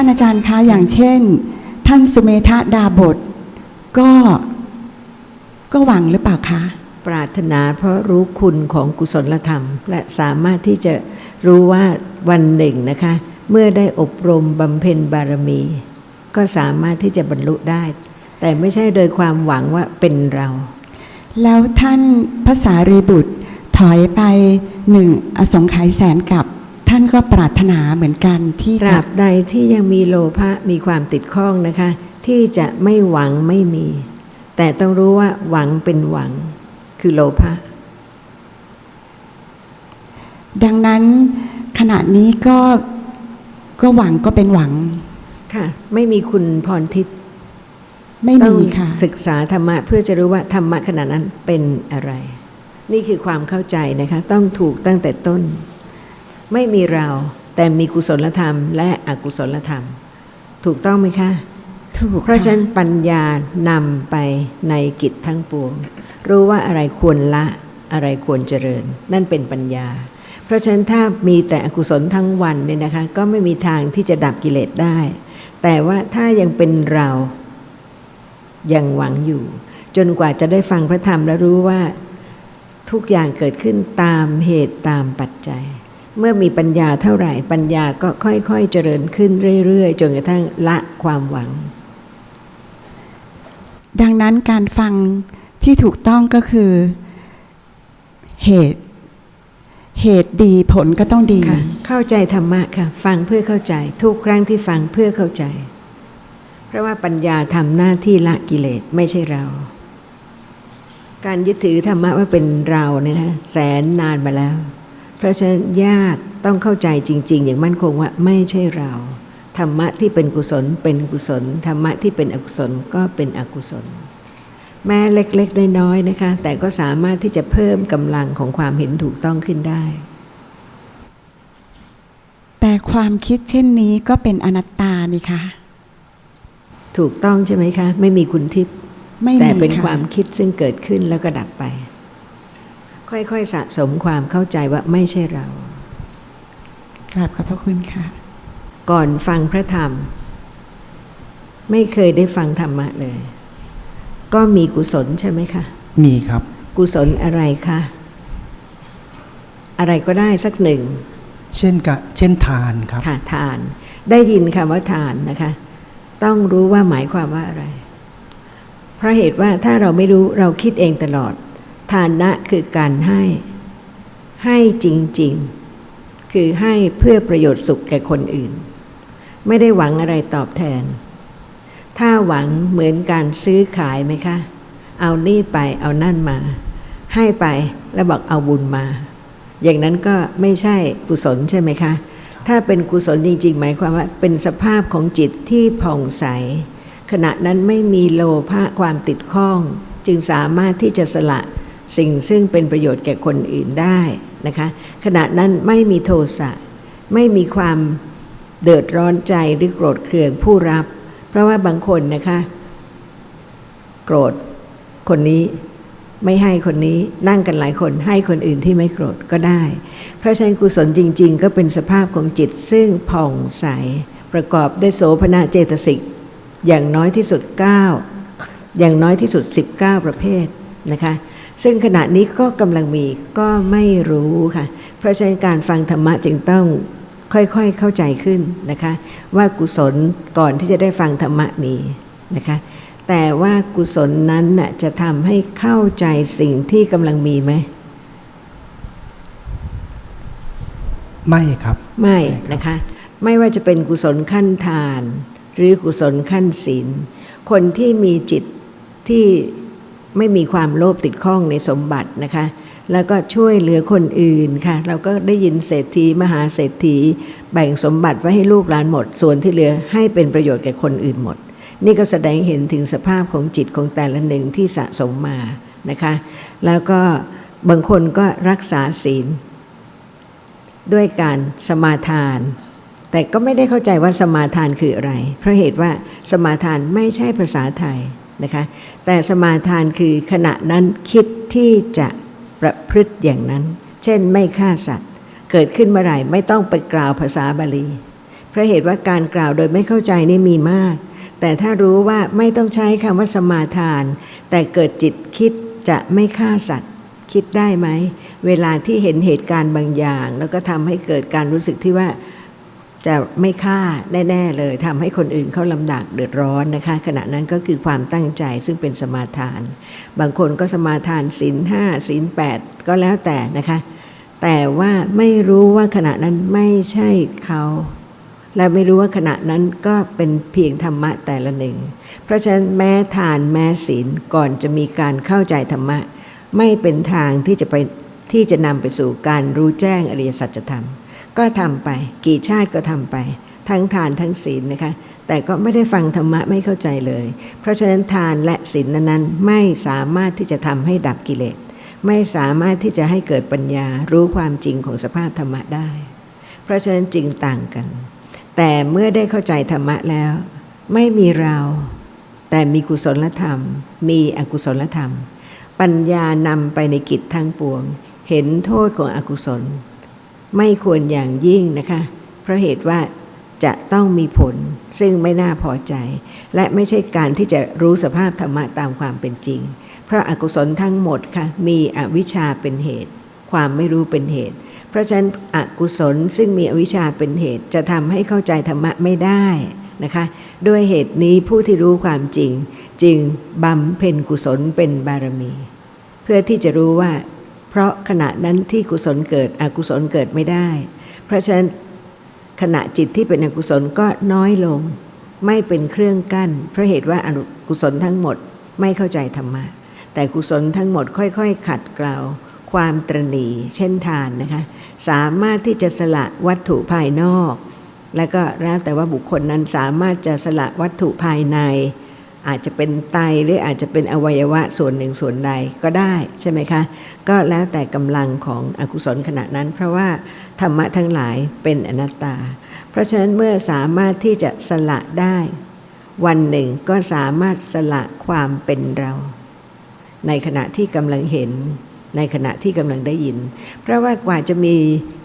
ท่านอาจารย์คะอย่างเช่น ท่านสุเมธาดาบท ก็ก็หวังหรือเปล่าคะ ปรารถนาเพราะรู้คุณของกุศลธรรม และสามารถที่จะรู้ว่าวันหนึ่งนะคะ เมื่อได้อบรมบำเพ็ญบารมี ก็สามารถที่จะบรรลุได้ แต่ไม่ใช่โดยความหวังว่าเป็นเรา แล้วท่านภาษารีบุตรถอยไปหนึ่งอสงไขยแสนกับ ท่านก็ปรารถนาเหมือนกันที่ตจะราบใดที่ยังมีโลภะมีความติดข้องนะคะ ที่จะไม่หวังไม่มี แต่ต้องรู้ว่าหวังเป็นหวัง คือโลภะดังนั้นขณะนี้ก็ก็หวังก็เป็นหวังค่ะ ไม่มีคุณพรทิพย์ไม่ต้อมีงค่ะ ศึกษาธรรมะเพื่อจะรู้ว่าธรรมะขณะนั้นเป็นอะไร นี่คือความเข้าใจนะคะ ต้องถูกตั้งแต่ต้น ไม่มีเราแต่มีกุศลธรรม และอกุศลธรรม ถูกต้องไหมคะถูกเพราะฉะค่นั้นปัญญานำไปในกิจทั้งปวง รู้ว่าอะไรควรละอะไรควรเจริญ นั่นเป็นปัญญา เพราะฉะนั้นถ้ามีแต่อกุศลทั้งวันเนี่ยนะคะ ก็ไม่มีทางที่จะดับกิเลสได้ แต่ว่าถ้ายังเป็นเรายังหวังอยู่ จนกว่าจะได้ฟังพระธรรมและรู้ว่าทุกอย่างเกิดขึ้นตามเหตุตามปัจจัย เมื่อมีปัญญาเท่าไหร่ปัญญาก็ค่อยๆเจริญขึ้นเรื่อยๆจนกระทั่งละความหวัง ดังนั้นการฟังที่ถูกต้องก็คือ เหตุ เหตุดีผลก็ต้องดีค่ะเข้าใจธรรมะค่ะ ฟังเพื่อเข้าใจ ทุกครั้งที่ฟังเพื่อเข้าใจ เพราะว่าปัญญาทำหน้าที่ละกิเลสไม่ใช่เรา การยึดถือธรรมะว่าเป็นเราเนี่ยนะแสนนานมาแล้ว เพราะฉะนั้นยากต้องเข้าใจจริง ๆ อย่างมั่นคงว่าไม่ใช่เรา ธรรมะที่เป็นกุศลเป็นกุศล ธรรมะที่เป็นอกุศลก็เป็นอกุศล แม้เล็กๆน้อยๆนะคะ แต่ก็สามารถที่จะเพิ่มกำลังของความเห็นถูกต้องขึ้นได้ แต่ความคิดเช่นนี้ก็เป็นอนัตตานี่คะถูกต้องใช่ไหมคะ ไม่มีคุณทิพย์ไม่แต่มีเป็นค่ะความคิดซึ่งเกิดขึ้นแล้วก็ดับไป ค่อยๆสะสมความเข้าใจว่าไม่ใช่เรา กราบขอบพระคุณค่ะ ก่อนฟังพระธรรม ไม่เคยได้ฟังธรรมะเลย ก็มีกุศลใช่ไหมคะ มีครับ กุศลอะไรคะ อะไรก็ได้สักหนึ่ง เช่นกะเช่นทานครับค่ะทาน ได้ยินคำว่าทานนะคะ ต้องรู้ว่าหมายความว่าอะไร เพราะเหตุว่าถ้าเราไม่รู้เราคิดเองตลอด ทานะคือการให้ ให้จริงๆ คือให้เพื่อประโยชน์สุขแก่คนอื่น ไม่ได้หวังอะไรตอบแทน ถ้าหวังเหมือนการซื้อขายไหมคะ เอานี่ไปเอานั่นมา ให้ไปแล้วบอกเอาบุญมา อย่างนั้นก็ไม่ใช่กุศลใช่ไหมคะ ถ้าเป็นกุศลจริง ๆ หมายความว่าเป็นสภาพของจิตที่ผ่องใส ขณะนั้นไม่มีโลภะความติดข้อง จึงสามารถที่จะสละ สิ่งซึ่งเป็นประโยชน์แก่คนอื่นได้นะคะ ขณะนั้นไม่มีโทสะไม่มีความเดือดร้อนใจหรือโกรธเคืองผู้รับ เพราะว่าบางคนนะคะ โกรธคนนี้ไม่ให้คนนี้นั่งกันหลายคนให้คนอื่นที่ไม่โกรธก็ได้ เพราะฉะนั้นกุศลจริง ๆ ก็เป็นสภาพของจิตซึ่งผ่องใส ประกอบด้วยโสภณะเจตสิกอย่างน้อยที่สุด 9 อย่างน้อยที่สุด 19 ประเภทนะคะ ซึ่งขณะนี้ก็กำลังมีก็ไม่รู้ค่ะ เพราะฉะนั้นการฟังธรรมะจึงต้องค่อยๆเข้าใจขึ้นนะคะ ว่ากุศลก่อนที่จะได้ฟังธรรมะมีนะคะ แต่ว่ากุศลนั้นน่ะจะทำให้เข้าใจสิ่งที่กำลังมีไหมไม่ครับ ไม่นะคะ ไม่ว่าจะเป็นกุศลขั้นทาน หรือกุศลขั้นศีลคนที่มีจิตที่ ไม่มีความโลภติดข้องในสมบัตินะคะ แล้วก็ช่วยเหลือคนอื่นค่ะ เราก็ได้ยินเศรษฐีมหาเศรษฐี แบ่งสมบัติไว้ให้ลูกหลานหมด ส่วนที่เหลือให้เป็นประโยชน์แก่คนอื่นหมด นี่ก็แสดงเห็นถึงสภาพของจิตของแต่ละหนึ่งที่สะสมมานะคะ แล้วก็บางคนก็รักษาศีล ด้วยการสมาทาน แต่ก็ไม่ได้เข้าใจว่าสมาทานคืออะไร เพราะเหตุว่าสมาทานไม่ใช่ภาษาไทย นะคะแต่สมาทานคือขณะนั้นคิดที่จะประพฤติอย่างนั้น เช่นไม่ฆ่าสัตว์ เกิดขึ้นเมื่อไหร่ไม่ต้องไปกล่าวภาษาบาลีเพราะเหตุว่าการกล่าวโดยไม่เข้าใจนี่มีมาก แต่ถ้ารู้ว่าไม่ต้องใช้คำว่าสมาทาน แต่เกิดจิตคิดจะไม่ฆ่าสัตว์ คิดได้ไหม เวลาที่เห็นเหตุการณ์บางอย่าง แล้วก็ทำให้เกิดการรู้สึกที่ว่า จะไม่ฆ่าแน่ๆเลยทำให้คนอื่นเขาลำดักเดือดร้อนนะคะ ขณะนั้นก็คือความตั้งใจซึ่งเป็นสมาทาน บางคนก็สมาทานศีลห้าศีลแปดก็แล้วแต่นะคะ แต่ว่าไม่รู้ว่าขณะนั้นไม่ใช่เขา และไม่รู้ว่าขณะนั้นก็เป็นเพียงธรรมะแต่ละหนึ่ง เพราะฉะนั้นแม้ทานแม้ศีลก่อนจะมีการเข้าใจธรรมะ ไม่เป็นทางที่จะไปที่จะนำไปสู่การรู้แจ้งอริยสัจธรรม ก็ทำไป กี่ชาติก็ทำไป ทั้งทานทั้งศีลนะคะ แต่ก็ไม่ได้ฟังธรรมะไม่เข้าใจเลย เพราะฉะนั้นทานและศีลนั้นๆ ไม่สามารถที่จะทำให้ดับกิเลส ไม่สามารถที่จะให้เกิดปัญญารู้ความจริงของสภาพธรรมะได้ เพราะฉะนั้นจึงต่างกัน แต่เมื่อได้เข้าใจธรรมะแล้ว ไม่มีเรา แต่มีกุศลธรรม มีอกุศลธรรม ปัญญานำไปในกิจทั้งปวง เห็นโทษของอกุศล ไม่ควรอย่างยิ่งนะคะ เพราะเหตุว่าจะต้องมีผลซึ่งไม่น่าพอใจ และไม่ใช่การที่จะรู้สภาพธรรมะตามความเป็นจริง เพราะอากุศลทั้งหมดค่ะมีอวิชชาเป็นเหตุ ความไม่รู้เป็นเหตุ เพราะฉะนั้นอกุศลซึ่งมีอวิชชาเป็นเหตุ จะทำให้เข้าใจธรรมะไม่ได้นะคะด้วยเหตุนี้ผู้ที่รู้ความจริง จึงบำเพ็ญกุศลเป็นบารมี เพื่อที่จะรู้ว่า เพราะขณะนั้นที่กุศลเกิดอกุศลเกิดไม่ได้ เพราะฉะนั้นขณะจิตที่เป็นอกุศลก็น้อยลง ไม่เป็นเครื่องกั้น เพราะเหตุว่าอกุศลทั้งหมดไม่เข้าใจธรรมะ แต่กุศลทั้งหมดค่อย ๆ ขัดเกลาความตรณีเช่นทานนะคะ สามารถที่จะสละวัตถุภายนอก แล้วก็แล้วแต่ว่าบุคคลนั้นสามารถจะสละวัตถุภายใน อาจจะเป็นไตหรืออาจจะเป็นอวัยวะส่วนหนึ่งส่วนใดก็ได้ใช่ไหมคะ ก็แล้วแต่กำลังของอกุศลขณะนั้น เพราะว่าธรรมะทั้งหลายเป็นอนัตตา เพราะฉะนั้นเมื่อสามารถที่จะสละได้ วันหนึ่งก็สามารถสละความเป็นเรา ในขณะที่กำลังเห็นในขณะที่กำลังได้ยิน เพราะว่ากว่าจะมี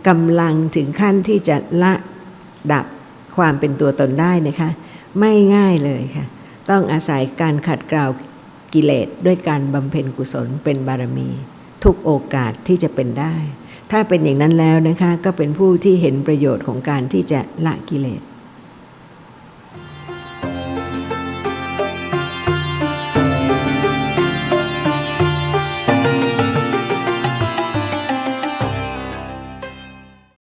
กำลังถึงขั้นที่จะละดับความเป็นตัวตนได้นะคะ ไม่ง่ายเลยค่ะ ต้องอาศัยการขัดเกลากิเลสด้วยการบำเพ็ญกุศลเป็นบารมี ทุกโอกาสที่จะเป็นได้ ถ้าเป็นอย่างนั้นแล้วนะคะ ก็เป็นผู้ที่เห็นประโยชน์ของการที่จะละกิเลส